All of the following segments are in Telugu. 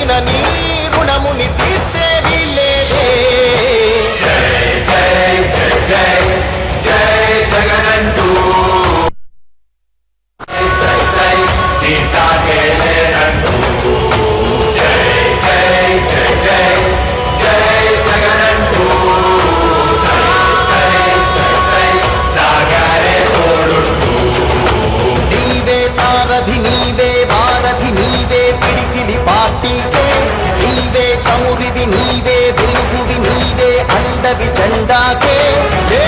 ఏమిచ్చిన నీ రుణముని తీర్చేది లేదే నీవే అండవి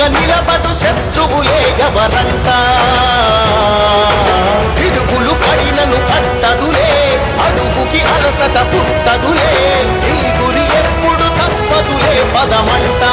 ఎదురుగా నిలబడు శత్రువులే ఎవరంతా పిడుగులు పడినను పట్టదులే అడుగుకి అలసట పుట్టదులే ఈ గురి ఎప్పుడు తప్పదులే పదమంటా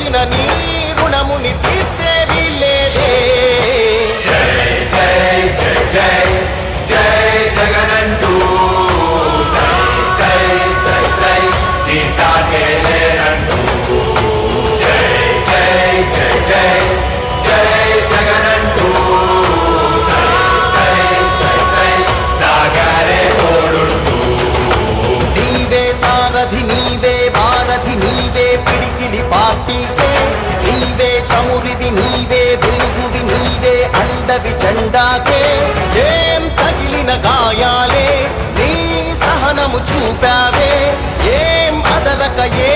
ఏమిచ్చిన నీ పిడికిలి పార్టీకే నీవే చమురివి నీవే వెలుగువి నీవే అండవి జెండాకే. ఏం తగిలిన గాయాలే నీ సహనము చూపావే. ఏం అదరక ఏ